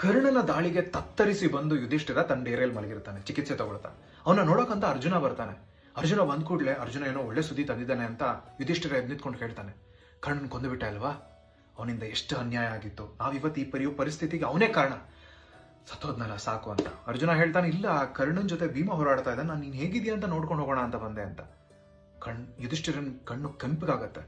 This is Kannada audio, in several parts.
ಕರ್ಣನ ದಾಳಿಗೆ ತತ್ತರಿಸಿ ಬಂದು ಯುಧಿಷ್ಠಿರ ತನ್ನ ಡೇರೆಯಲ್ಲಿ ಮಲಗಿರ್ತಾನೆ, ಚಿಕಿತ್ಸೆ ತಗೊಳ್ತಾನೆ. ಅವನ ನೋಡೋಕಂತ ಅರ್ಜುನ ಬರ್ತಾನೆ. ಅರ್ಜುನ ಬಂದ ಕೂಡಲೇ ಅರ್ಜುನ ಏನೋ ಒಳ್ಳೆ ಸುದ್ದಿ ತಂದಿದ್ದಾನೆ ಅಂತ ಯುಧಿಷ್ಠಿರ ಎದ್ದು ನಿಂತ್ಕೊಂಡು ಹೇಳ್ತಾನೆ. ಕರ್ಣನ್ ಕೊಂದುಬಿಟ್ಟ ಅಲ್ವಾ? ಅವನಿಂದ ಎಷ್ಟು ಅನ್ಯಾಯ ಆಗಿತ್ತು? ನಾವಿವತ್ತು ಈ ಪರಿಯು ಪರಿಸ್ಥಿತಿಗೆ ಅವನೇ ಕಾರಣ. ಸತ್ತೋದ್ನಲ್ಲ ಸಾಕು ಅಂತ. ಅರ್ಜುನ ಹೇಳ್ತಾನೆ, ಇಲ್ಲ, ಕರ್ಣನ್ ಜೊತೆ ಭೀಮ ಹೋರಾಡ್ತಾ ಇದ್ದ ನಾನು ನೀನ್ ಹೇಗಿದೀಯ ಅಂತ ನೋಡ್ಕೊಂಡು ಹೋಗೋಣ ಅಂತ ಬಂದೆ ಅಂತ. ಕಣ್, ಯುಧಿಷ್ಠಿರನ್ ಕಣ್ಣು ಕೆಂಪಗಾಗತ್ತೆ.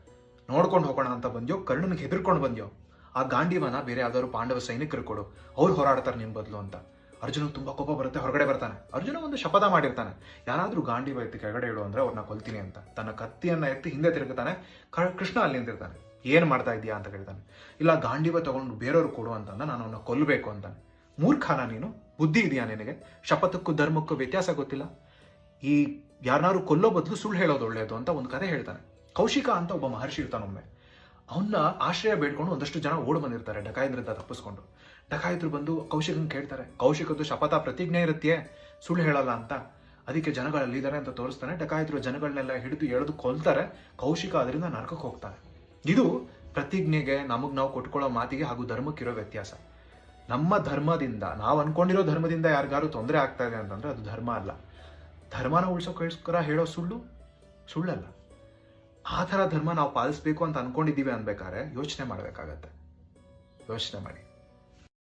ನೋಡ್ಕೊಂಡು ಹೋಗೋಣ ಅಂತ ಬಂದ್ಯೋ, ಕರ್ಣನ್ಗೆ ಹೆದರ್ಕೊಂಡು ಬಂದ್ಯೋ? ಆ ಗಾಂಡಿವನ ಬೇರೆ ಯಾವ್ದಾದ್ರು ಪಾಂಡವ ಸೈನಿಕರು ಕೊಡು. ಅವ್ರು ಹೋರಾಡ್ತಾರೆ ನಿಮ್ಮ ಬದಲು ಅಂತ. ಅರ್ಜುನ ತುಂಬಾ ಕೋಪ ಬರುತ್ತೆ, ಹೊರಗಡೆ ಬರ್ತಾನೆ. ಅರ್ಜುನ ಒಂದು ಶಪಥ ಮಾಡಿರ್ತಾನೆ. ಯಾರಾದ್ರೂ ಗಾಂಡಿವ ಎತ್ತಿ ಕೆಳಗಡೆ ಇಡು ಅಂದ್ರೆ ಅವ್ರನ್ನ ಕೊಲ್ತೀನಿ ಅಂತ. ತನ್ನ ಕತ್ತಿಯನ್ನ ಎತ್ತಿ ಹಿಂದೆ ತಿರುಗುತ್ತಾನೆ ಕೃಷ್ಣ ಅಲ್ಲಿ ನಿಂತಿರ್ತಾನೆ ಏನ್ ಮಾಡ್ತಾ ಇದೀಯಾ ಅಂತ ಕೇಳ್ತಾನೆ. ಇಲ್ಲ ಗಾಂಡಿವ ತಗೊಂಡು ಬೇರೆಯವ್ರು ಕೊಡು ಅಂತ ನಾನು ಅವನ್ನ ಕೊಲ್ಲಬೇಕು ಅಂತಾನೆ. ಮೂರ್ಖನ ನೀನು? ಬುದ್ಧಿ ಇದೆಯಾ ನಿನಗೆ? ಶಪಥಕ್ಕೂ ಧರ್ಮಕ್ಕೂ ವ್ಯತ್ಯಾಸ ಗೊತ್ತಿಲ್ಲ? ಈ ಯಾರನ್ನಾರು ಕೊಲ್ಲೋ ಬದಲು ಸುಳ್ಳು ಹೇಳೋದು ಒಳ್ಳೆಯದು ಅಂತ ಒಂದು ಕತೆ ಹೇಳ್ತಾನೆ. ಕೌಶಿಕ ಅಂತ ಒಬ್ಬ ಮಹರ್ಷಿ ಇರ್ತಾನೊಮ್ಮೆ ಅವನ್ನ ಆಶ್ರಯ ಬೇಡ್ಕೊಂಡು ಒಂದಷ್ಟು ಜನ ಓಡ್ ಬಂದಿರ್ತಾರೆ, ಡಕಾಯದ್ರಿಂದ ತಪ್ಪಿಸ್ಕೊಂಡು. ಡಕಾಯಿತರು ಬಂದು ಕೌಶಿಕನ್ ಕೇಳ್ತಾರೆ, ಕೌಶಿಕದ್ದು ಶಪಥ ಪ್ರತಿಜ್ಞೆ ಇರುತ್ತೆ ಸುಳ್ಳು ಹೇಳಲ್ಲ ಅಂತ. ಅದಕ್ಕೆ ಇದ್ದಾರೆ ಅಂತ ತೋರಿಸ್ತಾನೆ ಡಕಾಯಿತರು ಜನಗಳನ್ನೆಲ್ಲ ಹಿಡಿದು ಎಳೆದು ಕೊಲ್ತಾರೆ, ಕೌಶಿಕ ಅದರಿಂದ ನರಕಕ್ಕೆ ಹೋಗ್ತಾನೆ. ಇದು ಪ್ರತಿಜ್ಞೆಗೆ ನಮಗ್ ನಾವು ಕೊಟ್ಕೊಳ್ಳೋ ಮಾತಿಗೆ ಹಾಗೂ ಧರ್ಮಕ್ಕಿರೋ ವ್ಯತ್ಯಾಸ. ನಮ್ಮ ಧರ್ಮದಿಂದ, ನಾವು ಅನ್ಕೊಂಡಿರೋ ಧರ್ಮದಿಂದ ಯಾರಿಗಾರು ತೊಂದರೆ ಆಗ್ತಾ ಇದೆ ಅಂತಂದ್ರೆ ಅದು ಧರ್ಮ ಅಲ್ಲ. ಧರ್ಮನ ಉಳಿಸೋಕೋಸ್ಕರ ಹೇಳೋ ಸುಳ್ಳು? ಸುಳ್ಳಲ್ಲ. ಆ ಥರ ಧರ್ಮ ನಾವು ಪಾಲಿಸ್ಬೇಕು ಅಂತ ಅನ್ಕೊಂಡಿದ್ದೀವಿ ಅನ್ಬೇಕಾದ್ರೆ ಯೋಚನೆ ಮಾಡಬೇಕಾಗತ್ತೆ. ಯೋಚನೆ ಮಾಡಿ.